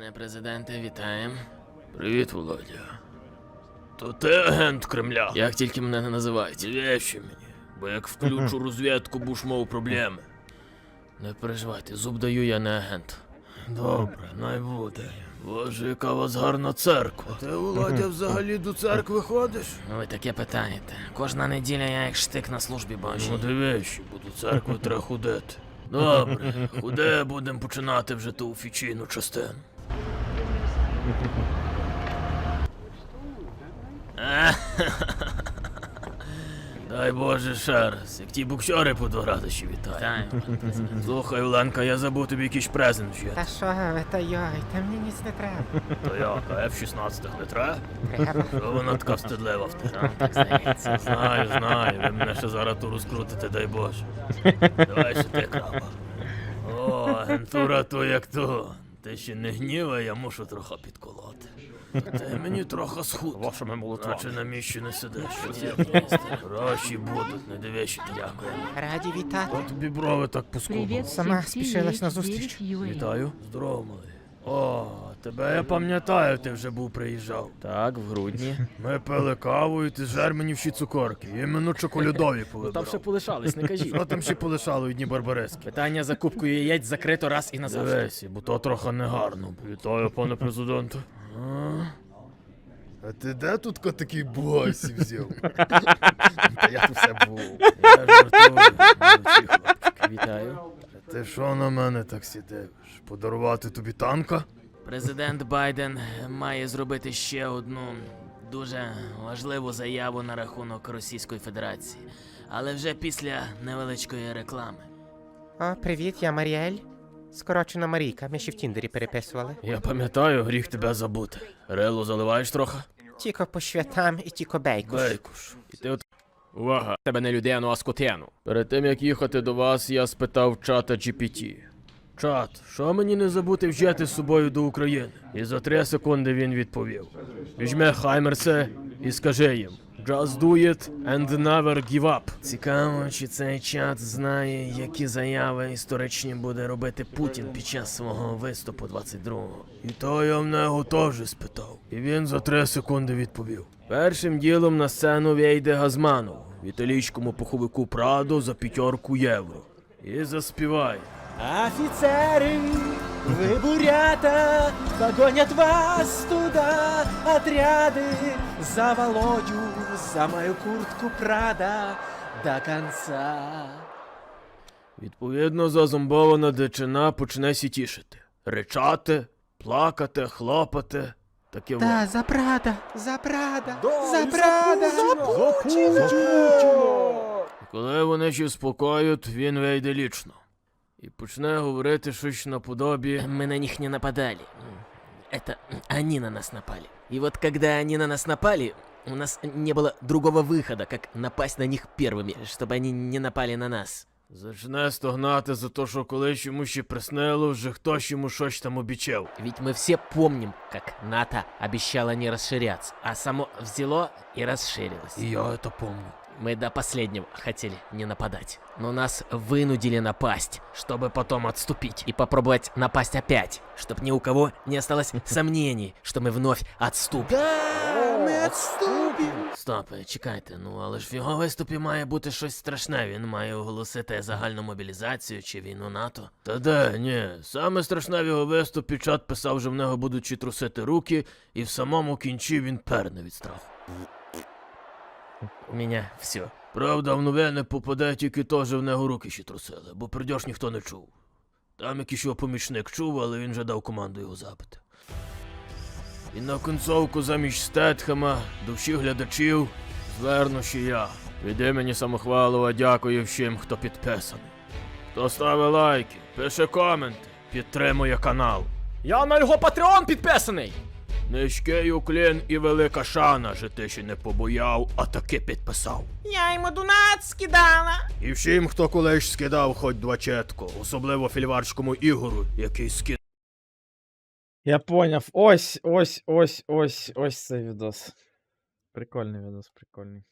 Пане президенте, вітаємо. Привіт, Володя. То ти агент Кремля. Як тільки мене не називають. Вещи мені, бо як включу розвідку, будеш мав проблеми. Не переживайте, зуб даю, я не агент. Добре, най буде. Боже, яка у вас гарна церква. Ти, Володя, взагалі до церкви ходиш? Ви таке питаєте. Кожна неділя я як штик на службі бачу. Ну дивись, бо до церкви треба ходити. Добре, куди будемо починати вже ту офіційну частину? Дай Боже ще раз, як ті буксери по два рази вітаю. Слухай, Оленка, я забув тобі якийсь презент Та що ви, та йой, та мені ніц не треба. То як, а F-16 не треба? Треба. Що вона така встидлива в тебе? Так здається. Знаю, знаю, ви мене ще зараз ту розкрутите, дай Боже. Давай ще ти краба. О, агентура то як то. Ти ще не гніва, я мушу трохи підколоти. Ти мені трохи схуд. Вашими молотвами. Наче на місці не сидиш. Гроші будуть, не дивись, що дякую. Раді вітати. От тобі брови так поскубали. Сама спішилась на зустріч. Вітаю. Здорово, малий. О, тебе я пам'ятаю, ти вже був приїжджав. Так, в грудні. Ми пили каву, і ти жер мені всі цукорки. Іменно чоколядові Ну, Там повибирав. ще полишались, не кажіть. Що там ще полишало одні барбарески? Питання за кубкою яєць закрито раз і назавжди. Дивись, бо то трохи негарно. Вітаю, пане президенте. А ти де тут такий босі взяв? Та я тут все був. Я жартую. Вітаю. Ти що на мене так сидиш? Подарувати тобі танка? Президент Байден має зробити ще одну дуже важливу заяву на рахунок Російської Федерації. Але вже після невеличкої реклами. О, привіт, я Маріель. Скорочена Марійка, ми ще в Тіндері переписували. Я пам'ятаю, гріх тебе забути. Релу заливаєш трохи? Тіко по святам і тіко бейкуш. Бейкуш. І ти от... Увага. Тебе не людину, а скотину. Перед тим як їхати до вас, я спитав чата GPT. Чат, що мені не забути взяти з собою до України? І за три секунди він відповів: Візьми Хаймерсе і скажи їм Just do it and never give up. Цікаво, чи цей чат знає, які заяви історичні буде робити Путін під час свого виступу 22-го. І то я в нього теж спитав. І він за три секунди відповів. Першим ділом на сцену вийде Газманов в італійському пуховику Прадо за п'ятерку євро. І заспіває. Офицеры, вы бурята, погонят вас туда отряды За Володю, за мою куртку Прада до конца. Відповідно, зазомбована дичина почне сітішити. Ричати, плакати, хлопати. Таке во. Та, за Прада, за Прада, за Прада. І Коли вони ще спокоють, він вийде лічно. І почне говорити щось наподобі. Мы на них не нападали. Это они на нас напали. И вот когда они на нас напали, у нас не было другого выхода, как напасть на них первыми, чтобы они не напали на нас. Зачне стогнати за те, що колись йому ще приснило, вже хтось йому щось там обіцяв. Ведь мы все помним, как НАТО обещало не расширяться, а само взяло и расширилось. І я це помню. Мы до последнего хотели не нападать. Но нас вынудили напасть, чтобы потом отступить и попробовать напасть опять, чтобы ни у кого не осталось сомнений, что мы вновь отступим. Да, мы отступим. Стоп, е, чекайте, ну але ж в його виступі має бути щось страшне. Він має оголосити загальну мобілізацію чи війну НАТО. Та де, ні. Саме страшне в його виступі чат писав, що в нього будуть чи трусити руки, і в самому кінці він перне від страху. У мене все. Правда, в новини попаде тільки то, що в нього руки ще трусили, бо придьош ніхто не чув. Там якийсь його помічник чув, але він вже дав команду його запити. І на концовку замість Стетхема до всіх глядачів зверну ще я. Від імені самохвалова дякую всім, хто підписаний. Хто ставить лайки, пише коменти, підтримує канал. Я на його патреон підписаний. Низький уклін і велика шана, що ти ще не побояв, а таки підписав. Я йому дунат скидала. І всім, хто колись скидав хоч двачетку, особливо фільварському Ігору, який скид. Я поняв. Ось, ось, ось, ось, ось цей відос. Прикольний відос, прикольний.